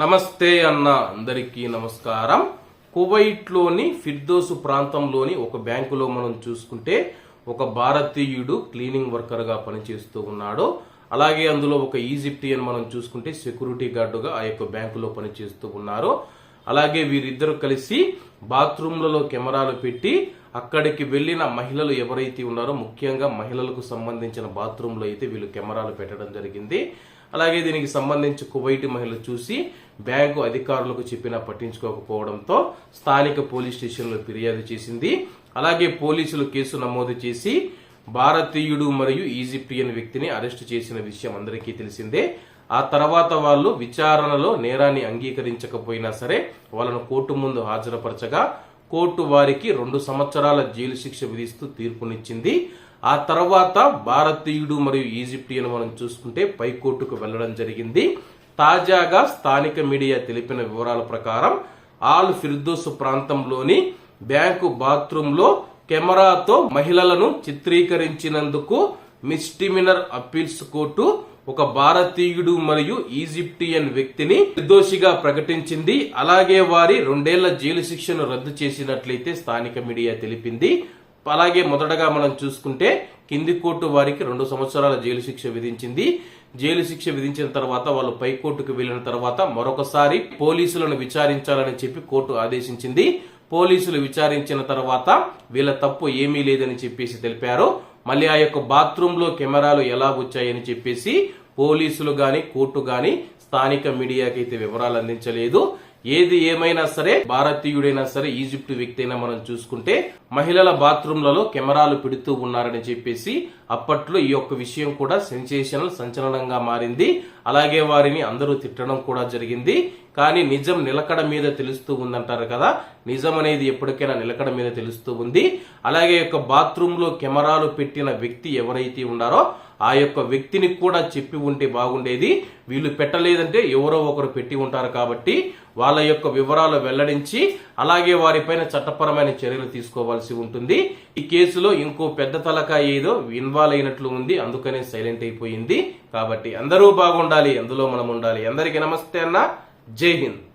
నమస్తే అన్న అందరికీ నమస్కారం. కువైట్లోని ఫిర్దోసు ప్రాంతంలోని ఒక బ్యాంకులో మనం చూసుకుంటే ఒక భారతీయుడు క్లీనింగ్ వర్కర్గా పనిచేస్తూ ఉన్నాడు. అలాగే అందులో ఒక ఈజిప్టియన్ మనం చూసుకుంటే సెక్యూరిటీ గార్డుగా ఆ యొక్క బ్యాంకులో పనిచేస్తూ ఉన్నారు. అలాగే వీరిద్దరు కలిసి బాత్రూమ్లలో కెమెరాలు పెట్టి అక్కడికి వెళ్ళిన మహిళలు ఎవరైతే ఉన్నారో ముఖ్యంగా మహిళలకు సంబంధించిన బాత్రూంలో అయితే వీళ్ళు కెమెరాలు పెట్టడం జరిగింది. అలాగే దీనికి సంబంధించి కువైట్ మహిళ చూసి బ్యాంకు అధికారులకు చెప్పినా పట్టించుకోకపోవడంతో స్థానిక పోలీస్ స్టేషన్లో ఫిర్యాదు చేసింది. అలాగే పోలీసులు కేసు నమోదు చేసి భారతీయుడు మరియు ఈజిప్టియన్ వ్యక్తిని అరెస్టు చేసిన విషయం అందరికీ తెలిసిందే. ఆ తర్వాత వాళ్ళు విచారణలో నేరాన్ని అంగీకరించకపోయినా సరే వాళ్ళను కోర్టు ముందు హాజరుపరచగా కోర్టు వారికి రెండు సంవత్సరాల జైలు శిక్ష విధిస్తూ తీర్పునిచ్చింది. ఆ తర్వాత భారతీయుడు మరియు ఈజిప్టియన్ మనం చూసుకుంటే పైకోర్టుకు వెళ్ళడం జరిగింది. తాజాగా స్థానిక మీడియా తెలిపిన వివరాల ప్రకారం ఆల్ ఫిర్దోస్ ప్రాంతంలోని బ్యాంకు బాత్రూంలో కెమెరాతో మహిళలను చిత్రీకరించినందుకు మిస్టిమినర్ అప్పీల్స్ కోర్టు ఒక భారతీయుడు మరియు ఈజిప్టియన్ వ్యక్తిని నిర్దోషిగా ప్రకటించింది. అలాగే వారి రెండేళ్ళ జైలు శిక్షను రద్దు చేసినట్లయితే స్థానిక మీడియా తెలిపింది. అలాగే మొదటగా మనం చూసుకుంటే కింది కోర్టు వారికి రెండు సంవత్సరాల జైలు శిక్ష విధించింది. జైలు శిక్ష విధించిన తర్వాత వాళ్ళు పై కోర్టుకు వెళ్ళిన తర్వాత మరొకసారి పోలీసులను విచారించాలని చెప్పి కోర్టు ఆదేశించింది. పోలీసులు విచారించిన తర్వాత వీళ్ళ తప్పు ఏమీ లేదని చెప్పేసి తెలిపారు. మళ్ళీ ఆ యొక్క బాత్రూంలో కెమెరాలు ఎలా వచ్చాయని చెప్పేసి పోలీసులు కానీ కోర్టు కానీ స్థానిక మీడియాకి అయితే వివరాలు అందించలేదు. ఏది ఏమైనా సరే భారతీయుడైనా సరే ఈజిప్ట్ వ్యక్తి అయినా మనం చూసుకుంటే మహిళల బాత్రూంలలో కెమెరాలు పెడుతూ ఉన్నారని చెప్పేసి అప్పట్లో ఈ యొక్క విషయం కూడా సెన్సేషనల్ సంచలనంగా మారింది. అలాగే వారిని అందరూ తిట్టడం కూడా జరిగింది. కానీ నిజం నిలకడ మీద తెలుస్తూ ఉందంటారు కదా నిజం అనేది ఎప్పటికైనా నిలకడ మీద తెలుస్తూ ఉంది. అలాగే యొక్క బాత్రూంలో కెమెరాలు పెట్టిన వ్యక్తి ఎవరైతే ఉన్నారో ఆ యొక్క వ్యక్తిని కూడా చెప్పి ఉంటే బాగుండేది. వీళ్ళు పెట్టలేదంటే ఎవరో ఒకరు పెట్టి ఉంటారు కాబట్టి వాళ్ళ యొక్క వివరాలు వెల్లడించి అలాగే వారిపైన చట్టపరమైన చర్యలు తీసుకోవాల్సి ఉంటుంది. ఈ కేసులో ఇంకో పెద్ద తలక ఏదో ఇన్వాల్వ్ అయినట్లు ఉంది. అందుకనే సైలెంట్ అయిపోయింది. కాబట్టి అందరూ బాగుండాలి. అందులో మనం ఉండాలి. అందరికీ నమస్తే అన్న. జై హింద్.